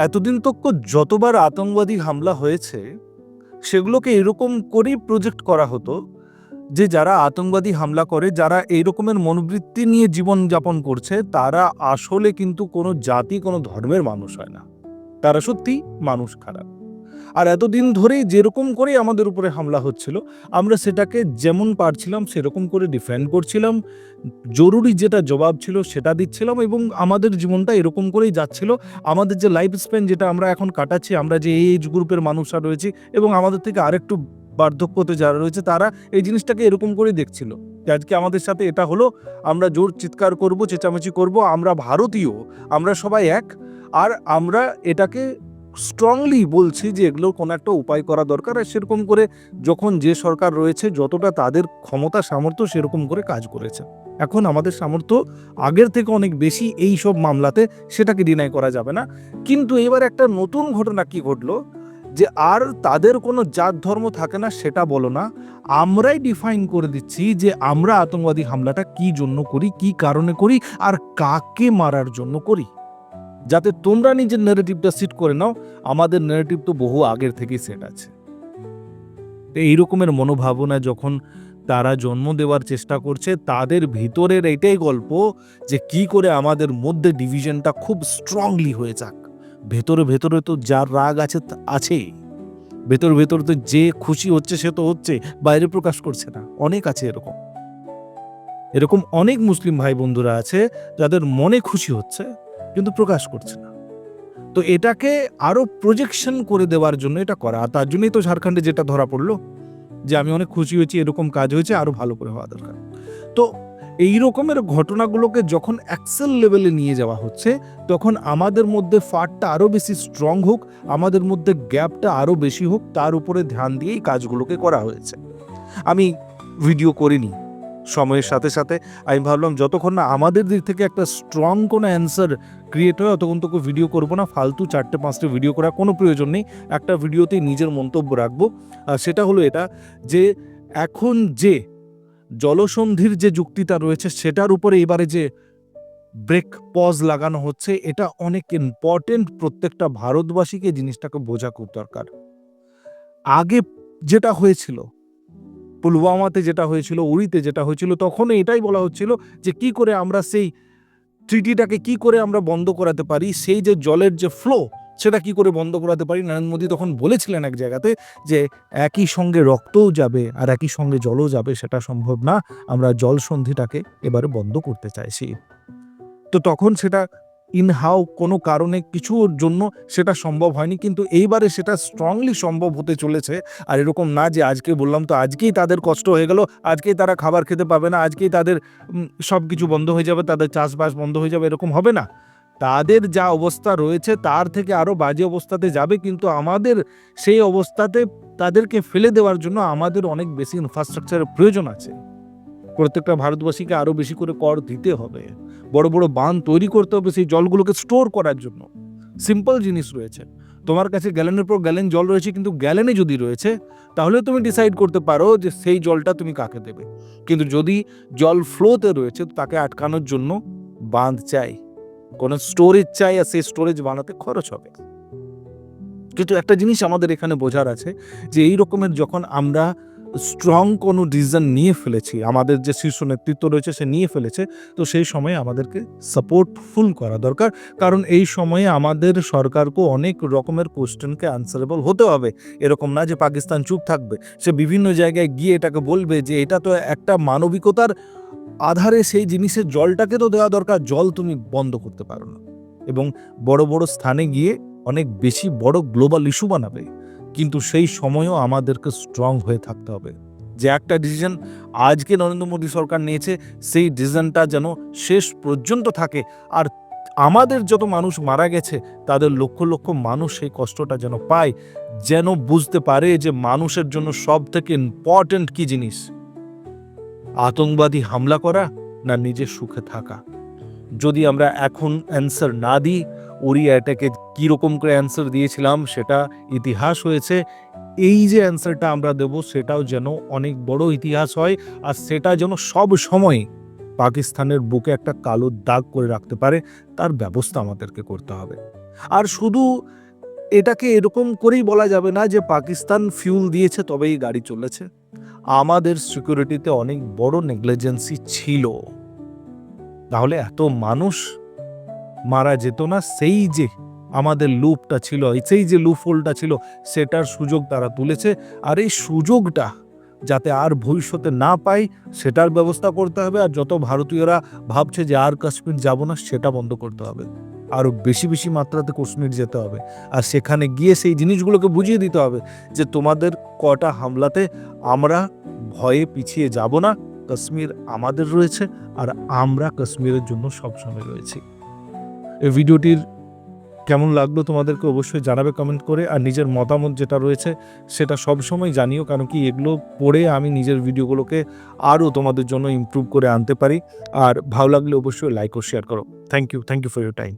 এতদিন তো যতবার আতঙ্কবাদী হামলা হয়েছে, সেগুলোকে এরকম করেই প্রজেক্ট করা হতো যে যারা আতঙ্কবাদী হামলা করে, যারা এই রকমের মনোবৃত্তি নিয়ে জীবন যাপন করছে, তারা আসলে কিন্তু কোনো জাতি, কোনো ধর্মের মানুষ হয় না। তারা সত্যি মানুষ খারাপ। আর এতদিন ধরেই যেরকম করে আমাদের উপরে হামলা হচ্ছিল, আমরা সেটাকে যেমন পারছিলাম সেরকম করে ডিফেন্ড করছিলাম। জরুরি যেটা জবাব ছিল সেটা দিচ্ছিলাম এবং আমাদের জীবনটা এরকম করেই যাচ্ছিল। আমাদের যে লাইফ স্প্যান যেটা আমরা এখন কাটাচ্ছি, আমরা যে এজ গ্রুপের মানুষরা রয়েছি এবং আমাদের থেকে আরেকটু বার্ধক্যতে যারা রয়েছে, তারা এই জিনিসটাকে এরকম করেই দেখছিল। আজকে আমাদের সাথে এটা হলো, আমরা জোর চিৎকার করব, চেঁচামেচি করব, আমরা ভারতীয়, আমরা সবাই এক, আর আমরা এটাকে স্ট্রংলি বলছি যে এগুলোর কোনো একটা উপায় করা দরকার আর সেরকম করে যখন যে সরকার রয়েছে, যতটা তাদের ক্ষমতা, সামর্থ্য সেরকম করে কাজ করেছে। এখন আমাদের সামর্থ্য আগের থেকে অনেক বেশি এই সব মামলাতে সেটাকে ডিনাই করা যাবে না। কিন্তু এবার একটা নতুন ঘটনা কি ঘটলো? যে আর তাদের কোনো জাত ধর্ম থাকে না সেটা বলো না। আমরাই ডিফাইন করে দিচ্ছি যে আমরা আতঙ্কবাদী হামলাটা কি জন্য করি, কি কারণে করি, আর কাকে মারার জন্য করি। যাতে তোমরা নিজের নেগেটিভটা সিট করে নাও, আমাদের নেগেটিভ তো বহু আগের থেকেই সেট আছে। তো এই রকমের মনোভাবনা যখন তারা জন্ম দেওয়ার চেষ্টা করছে, তাদের ভিতরের এটাই গল্প যে কি করে আমাদের মধ্যে ডিভিশনটা খুব স্ট্রংলি হয়ে যাক। ভেতরে ভেতরে তো যার রাগ আছে আছেই। ভেতর ভেতর তো যে খুশি হচ্ছে সে তো হচ্ছে, বাইরে প্রকাশ করছে না। অনেক আছে এরকম। এরকম অনেক মুসলিম ভাই বন্ধুরা আছে, যাদের মনে খুশি হচ্ছে কিন্তু প্রকাশ করছে না। তো এটাকে আরও প্রজেকশন করে দেওয়ার জন্য এটা করা। তার জন্যই তো ঝাড়খণ্ডে যেটা ধরা পড়ল, যে আমি অনেক খুশি হয়েছি, এরকম কাজ হয়েছে, আরও ভালো করে হওয়া দরকার। তো এই রকমের ঘটনাগুলোকে যখন অ্যাক্সেল লেভেলে নিয়ে যাওয়া হচ্ছে, তখন আমাদের মধ্যে ফাটটা আরও বেশি স্ট্রং হোক, আমাদের মধ্যে গ্যাপটা আরও বেশি হোক, তার উপরে ধ্যান দিয়েই কাজগুলোকে করা হয়েছে। আমি ভিডিও করিনি। সময়ের সাথে সাথে, আমি ভাবলাম যতক্ষণ না আমাদের দিক থেকে একটা স্ট্রং কোনো অ্যান্সার ক্রিয়েট হয় ততক্ষণ তোকে ভিডিও করব না, ফালতু চারটে পাঁচটা ভিডিও করার কোনো প্রয়োজন নেই। একটা ভিডিওতেই নিজের মন্তব্য রাখব। আর সেটা হলো এটা যে, এখন যে জলসন্ধির যে যুক্তিটা রয়েছে, সেটার উপরে এবারে যে ব্রেক পজ লাগানো হচ্ছে, এটা অনেক ইম্পর্টেন্ট প্রত্যেকটা ভারতবাসীকে জিনিসটাকে বোঝা খুব দরকার। আগে যেটা হয়েছিল পুলওয়ামাতে যেটা হয়েছিল উড়িতে যেটা হয়েছিল তখন এটাই বলা হচ্ছিল যে কি করে আমরা সেই ট্রিটিটাকে কি করে আমরা বন্ধ করাতে পারি, সেই যে জলের যে ফ্লো সেটা কি করে বন্ধ করাতে পারি? নরেন্দ্র মোদী তখন বলেছিলেন এক জায়গাতে যে একই সঙ্গে রক্তও যাবে আর একই সঙ্গে জলও যাবে, সেটা সম্ভব না, আমরা জল সন্ধিটাকে এবারে বন্ধ করতে চাইছি। তো তখন সেটা ইনহাও কোনো কারণে কিছুর জন্য সেটা সম্ভব হয়নি, কিন্তু এইবারে সেটা স্ট্রংলি সম্ভব হতে চলেছে। আর এরকম না যে আজকে বললাম তো আজকেই তাদের কষ্ট হয়ে গেল, আজকেই তারা খাবার খেতে পাবে না, আজকেই তাদের সব কিছু বন্ধ হয়ে যাবে, তাদের চাষবাস বন্ধ হয়ে যাবে, এরকম হবে না। তাদের যা অবস্থা রয়েছে তার থেকে আরও বাজে অবস্থাতে যাবে, কিন্তু আমাদের সেই অবস্থাতে তাদেরকে ফেলে দেওয়ার জন্য আমাদের অনেক বেশি ইনফ্রাস্ট্রাকচারের প্রয়োজন আছে। প্রত্যেকটা ভারতবাসীকে আরও বেশি করে কর দিতে হবে। বড় বড় বাঁধ তৈরি করতে হবে সেই জলগুলোকে স্টোর করার জন্য। সিম্পল জিনিস রয়েছে। তোমার কাছে গ্যালেনের পর গ্যালেন জল রয়েছে কিন্তু গ্যালেনে যদি রয়েছে, তাহলে তুমি ডিসাইড করতে পারো যে সেই জলটা তুমি কাকে দেবে। কিন্তু যদি জল ফ্লোতে রয়েছে, তাকে আটকানোর জন্য বাঁধ চাই। কোনো স্টোরেজ চাই আর সেই স্টোরেজ বানাতে খরচ হবে। কিন্তু একটা জিনিস আমাদের এখানে বোঝার আছে যে এই রকমের যখন আমরা স্ট্রং কোনো ডিসিশন নিয়ে ফেলেছি। আমাদের যে শীর্ষ নেতৃত্ব রয়েছে, সে নিয়ে ফেলেছে। তো সেই সময়ে আমাদেরকে সাপোর্টফুল করা দরকার। কারণ এই সময়ে আমাদের সরকারকেও অনেক রকমের কোশ্চেনকে আনসারেবল হতে হবে। এরকম না যে পাকিস্তান চুপ থাকবে। সে বিভিন্ন জায়গায় গিয়ে এটাকে বলবে যে এটা তো একটা মানবিকতার আধারে সেই জিনিসের জলটাকে তো দেওয়া দরকার। জল তুমি বন্ধ করতে পারো না। এবং বড় বড় স্থানে গিয়ে অনেক বেশি বড় গ্লোবাল ইস্যু বানাবে। কিন্তু সেই সময়ও আমাদেরকে স্ট্রং হয়ে থাকতে হবে। যে একটা ডিসিশন আজকে নরেন্দ্র মোদী সরকার নিয়েছে, সেই ডিসিশনটা যেন শেষ পর্যন্ত থাকে। আর আমাদের যত মানুষ মারা গেছে, তাদের লক্ষ লক্ষ মানুষ সেই কষ্টটা যেন পায়, যেন বুঝতে পারে যে মানুষের জন্য সব থেকে ইম্পর্টেন্ট কি জিনিস? আতঙ্কবাদী হামলা করা না নিজের সুখে থাকা? যদি আমরা এখন অ্যান্সার না দিই ওরি অ্যাটাকে কীরকম করে অ্যান্সার দিয়েছিলাম সেটা ইতিহাস হয়েছে। এই যে অ্যান্সারটা আমরা দেব সেটাও যেন অনেক বড় ইতিহাস হয় আর সেটা যেন সব সময় পাকিস্তানের বুকে একটা কালো দাগ করে রাখতে পারে, তার ব্যবস্থা আমাদেরকে করতে হবে। আর শুধু এটাকে এরকম করেই বলা যাবে না যে পাকিস্তান ফিউল দিয়েছে তবেই গাড়ি চলেছে। আমাদের সিকিউরিটিতে অনেক বড় নেগলিজেন্সি ছিল। তাহলে এত মানুষ মারা যেত না, সেই যে আমাদের লুপটা ছিল, সেই যে লুফোলটা ছিল, সেটার সুযোগ তারা তুলেছে আর এই সুযোগটা যাতে আর ভবিষ্যতে না পাই সেটার ব্যবস্থা করতে হবে আর যত ভারতীয়রা ভাবছে যে আর কাশ্মীর যাব না, সেটা বন্ধ করতে হবে। আরও বেশি বেশি মাত্রাতে কাশ্মীর যেতে হবে আর সেখানে গিয়ে সেই জিনিসগুলোকে বুঝিয়ে দিতে হবে যে তোমাদের কটা হামলাতে আমরা ভয়ে পিছিয়ে যাব না, কাশ্মীর আমাদের রয়েছে আর আমরা কাশ্মীরের জন্য সবসময় রয়েছি। এই ভিডিওটির কেমন লাগল তোমাদেরকে অবশ্যই জানাবে কমেন্ট করে, আর নিজের মতামত যেটা রয়েছে সেটা সবসময় জানিও, কারণ কি এগুলো পড়ে আমি নিজের ভিডিওগুলোকে আরও তোমাদের জন্য ইম্প্রুভ করে আনতে পারি। আর ভালো লাগলে অবশ্যই লাইক ও শেয়ার করো। Thank you thank you for your time